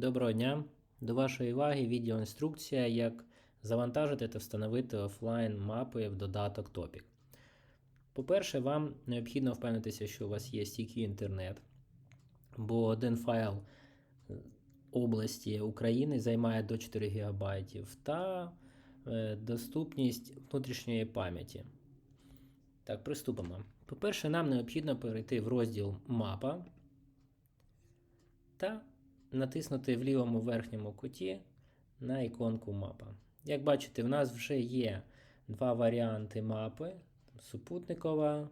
Доброго дня! До вашої уваги відеоінструкція, як завантажити та встановити офлайн мапи в додаток Topic. По-перше, вам необхідно впевнитися, що у вас є стійкий інтернет, бо один файл е, області України займає до 4 ГБ та е, доступність внутрішньої пам'яті. Так, приступимо. По-перше, нам необхідно перейти в розділ Мапа та натиснути в лівому верхньому куті на іконку мапа. Як бачите, в нас вже є два варіанти мапи: супутникова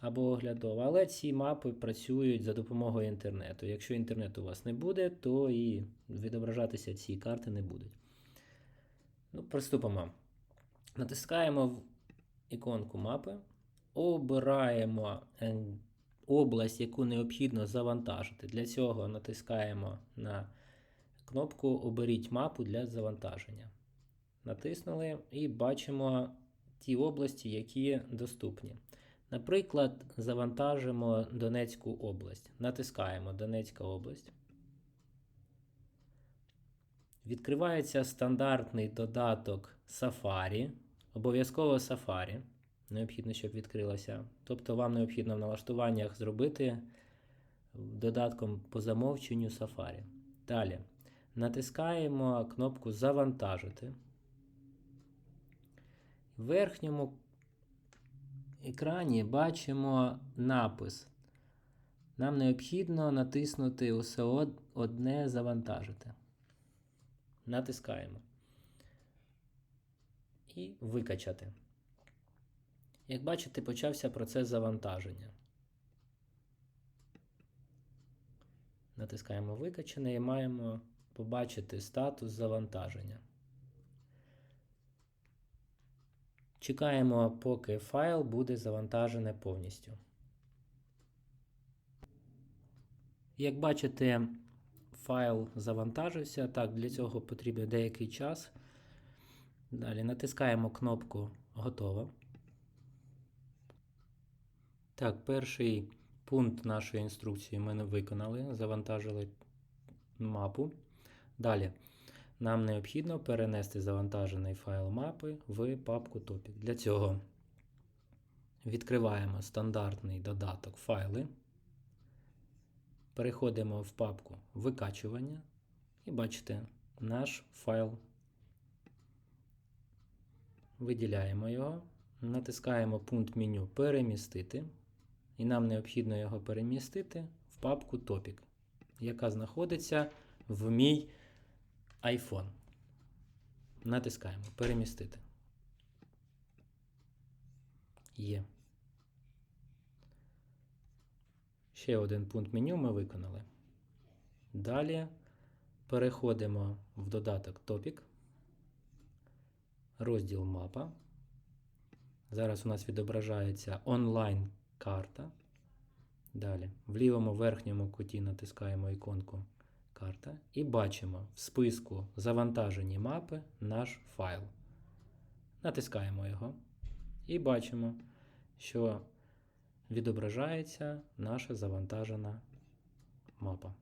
або оглядова. Але ці мапи працюють за допомогою інтернету. Якщо інтернету у вас не буде, то і відображатися ці карти не будуть. Ну, Приступимо. Натискаємо в іконку мапи, обираємо область, яку необхідно завантажити. Для цього натискаємо на кнопку Оберіть мапу для завантаження. Натиснули і бачимо ті області, які доступні. Наприклад, завантажимо Донецьку область. Натискаємо Донецька область. Відкривається стандартний додаток Safari. Обов'язково Safari. Необхідно, щоб відкрилося. Тобто вам необхідно в налаштуваннях зробити додатком по замовченню Safari. Далі натискаємо кнопку Завантажити. В верхньому екрані бачимо напис. Нам необхідно натиснути усе одне завантажити. Натискаємо. І викачати. Як бачите, почався процес завантаження. Натискаємо Викачене і маємо побачити статус завантаження. Чекаємо, поки файл буде завантажений повністю. Як бачите, файл завантажився. Так, для цього потрібен деякий час. Далі натискаємо кнопку Готово. Так, перший пункт нашої інструкції ми не виконали, завантажили мапу. Далі нам необхідно перенести завантажений файл мапи в папку Topic. Для цього відкриваємо стандартний додаток файли, переходимо в папку Викачування і бачите, наш файл. Виділяємо його, натискаємо пункт меню Перемістити. І нам необхідно його перемістити в папку Topic, яка знаходиться в мій iPhone. Натискаємо Перемістити. Є. Ще один пункт меню ми виконали. Далі переходимо в додаток Topic, розділ Мапа. Зараз у нас відображається онлайн карта. Далі, в лівому верхньому куті натискаємо іконку карта і бачимо в списку завантажені мапи наш файл. Натискаємо його і бачимо, що відображається наша завантажена мапа.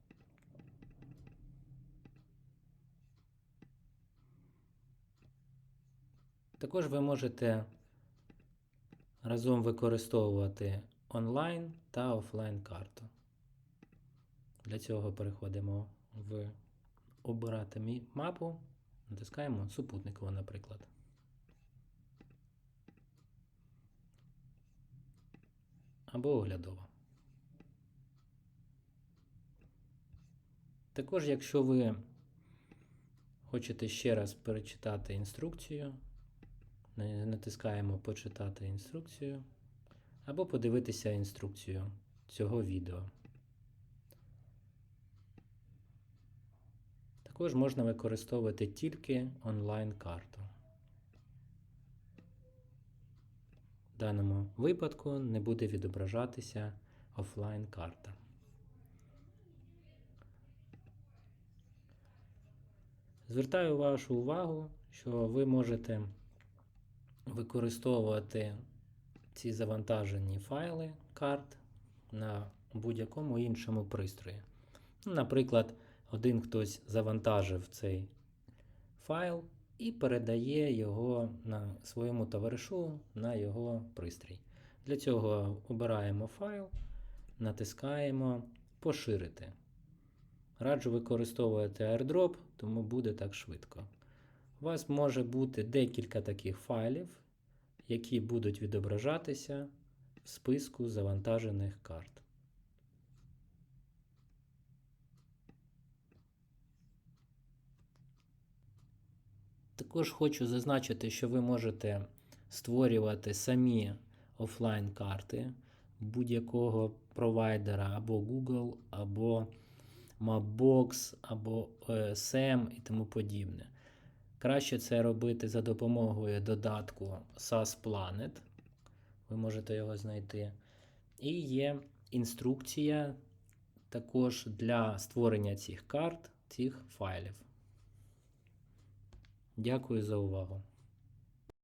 Також ви можете разом використовувати онлайн та офлайн карту. Для цього переходимо в Обирати мапу, натискаємо супутникову, наприклад. Або оглядова. Також, якщо ви хочете ще раз перечитати інструкцію, натискаємо Почитати інструкцію або подивитися інструкцію цього відео. Також можна використовувати тільки онлайн-карту. В даному випадку не буде відображатися офлайн-карта. Звертаю вашу увагу, що ви можете використовувати ці завантажені файли карт на будь-якому іншому пристрої. Ну, Наприклад, один хтось завантажив цей файл і передає його на своєму товаришу на його пристрій. Для цього обираємо файл, натискаємо Поширити. Раджу використовувати airdrop, тому буде так швидко. У вас може бути декілька таких файлів, які будуть відображатися в списку завантажених карт. Також хочу зазначити, що ви можете створювати самі офлайн карти будь-якого провайдера або Google, або Mapbox, або OSM і тому подібне. Краще це робити за допомогою додатку SAS Planet. Ви можете його знайти. І є інструкція також для створення цих карт, цих файлів. Дякую за увагу.